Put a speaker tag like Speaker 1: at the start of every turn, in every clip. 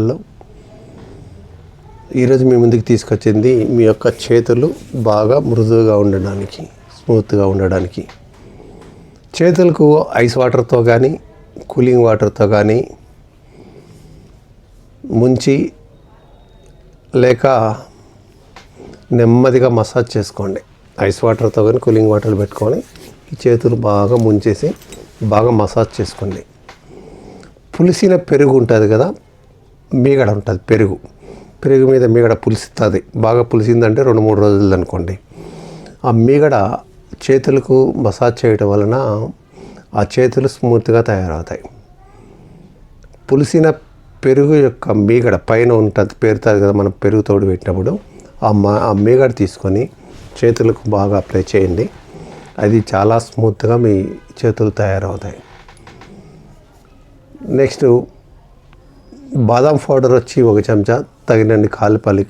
Speaker 1: Hello ఈరోజు మీ ముందుకు తీసుకొచ్చింది మీ యొక్క చేతులు బాగా మృదువుగా ఉండడానికి స్మూత్గా ఉండడానికి. చేతులకు ఐస్ వాటర్తో కానీ కూలింగ్ వాటర్తో కానీ ముంచి లేక నెమ్మదిగా మసాజ్ చేసుకోండి. ఐస్ వాటర్తో కానీ కూలింగ్ వాటర్ పెట్టుకొని ఈ చేతులు బాగా ముంచేసి బాగా మసాజ్ చేసుకోండి. పులిసిన పెరుగు ఉంటుంది కదా మీగడ ఉంటుంది పెరుగు. పెరుగు మీద మీగడ పులుస్తుంది బాగా పులిసిందంటే రెండు మూడు రోజులు అనుకోండి. ఆ మీగడ చేతులకు మసాజ్ చేయటం వలన ఆ చేతులు స్మూత్గా తయారవుతాయి. పులిసిన పెరుగు యొక్క మీగడ పైన ఉంటుంది పేరుతుంది కదా మనం పెరుగు తోడు పెట్టినప్పుడు. ఆ మా ఆ మీగడ తీసుకొని చేతులకు బాగా అప్లై చేయండి. అది చాలా స్మూత్గా మీ చేతులు తయారవుతాయి. నెక్స్ట్ బాదం పౌడర్ వచ్చి ఒక చెంచా తగినన్ని కాలు పలి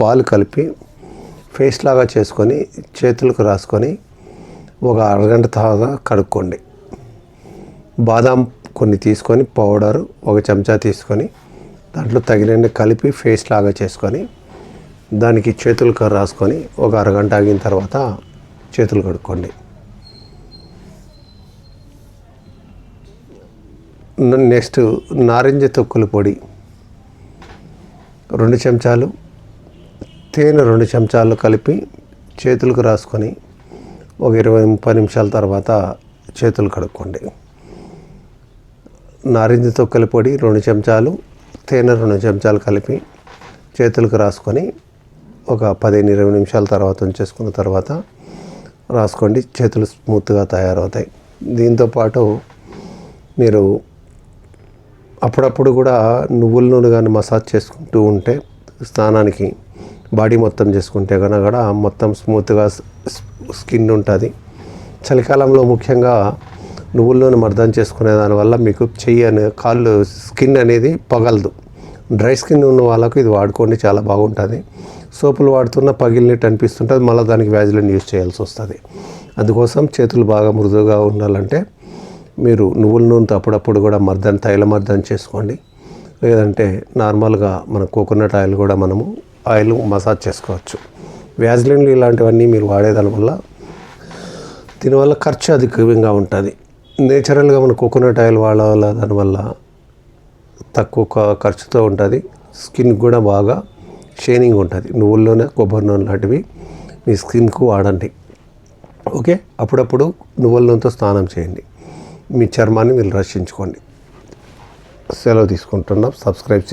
Speaker 1: పాలు కలిపి ఫేస్ లాగా చేసుకొని చేతులకు రాసుకొని ఒక అరగంట తర్వాత కడుక్కోండి. బాదం కొన్ని తీసుకొని పౌడర్ ఒక చెంచా తీసుకొని దాంట్లో తగినన్ని కలిపి ఫేస్ లాగా చేసుకొని దానికి చేతులకు రాసుకొని ఒక అరగంట ఆగిన తర్వాత చేతులు కడుక్కోండి. నెక్స్ట్ నారింజ తొక్కుల పొడి. రెండు చెంచాలు. తేనె రెండు చెంచాలు కలిపి చేతులకు రాసుకొని ఒక ఇరవై ముప్పై నిమిషాల తర్వాత చేతులు కడుక్కోండి. నారింజ తొక్కల పొడి రెండు చెంచాలు. తేనె రెండు చెంచాలు కలిపి చేతులకు రాసుకొని ఒక పదిహేను ఇరవై నిమిషాల తర్వాత ఉంచేసుకున్న తర్వాత రాసుకోండి. చేతులు స్మూత్గా తయారవుతాయి. దీంతో పాటు మీరు అప్పుడప్పుడు కూడా నువ్వుల నూనె కానీ మసాజ్ చేసుకుంటూ ఉంటే స్నానానికి బాడీ మొత్తం చేసుకుంటే కనుక కూడా మొత్తం స్మూత్గా స్కిన్ ఉంటుంది. చలికాలంలో ముఖ్యంగా నువ్వుల నూనె మర్దం చేసుకునే దానివల్ల మీకు చెయ్యి అనే కాళ్ళు స్కిన్ అనేది పగలదు. డ్రై స్కిన్ ఉన్న వాళ్ళకు ఇది వాడుకోండి చాలా బాగుంటుంది. సోపులు వాడుతున్న పగిలినట్టు అనిపిస్తుంటుంది మళ్ళీ దానికి వ్యాజిలిన్ యూజ్ చేయాల్సి వస్తుంది. అందుకోసం చేతులు బాగా మృదువుగా ఉండాలంటే మీరు నువ్వుల నూనెతో అప్పుడప్పుడు కూడా మర్దన తైల మర్దన చేసుకోండి. లేదంటే నార్మల్గా మన కోకోనట్ ఆయిల్ కూడా మనము ఆయిల్ మసాజ్ చేసుకోవచ్చు. వ్యాజ్లిన్లు ఇలాంటివన్నీ మీరు వాడేదాని వల్ల దీనివల్ల ఖర్చు అధికంగా ఉంటుంది. నేచురల్గా మన కోకోనట్ ఆయిల్ వాడాల దానివల్ల తక్కువ ఖర్చుతో ఉంటుంది. స్కిన్ కూడా బాగా షైనింగ్ ఉంటుంది. నువ్వుల్లోనే కొబ్బరి నూనె లాంటివి మీ స్కిన్కు వాడండి. ఓకే? అప్పుడప్పుడు నువ్వుల నూనెతో స్నానం చేయండి. మీ చర్మాన్ని మీరు రక్షించుకోండి. సెలవు తీసుకుంటున్నాం. సబ్స్క్రైబ్ చేసి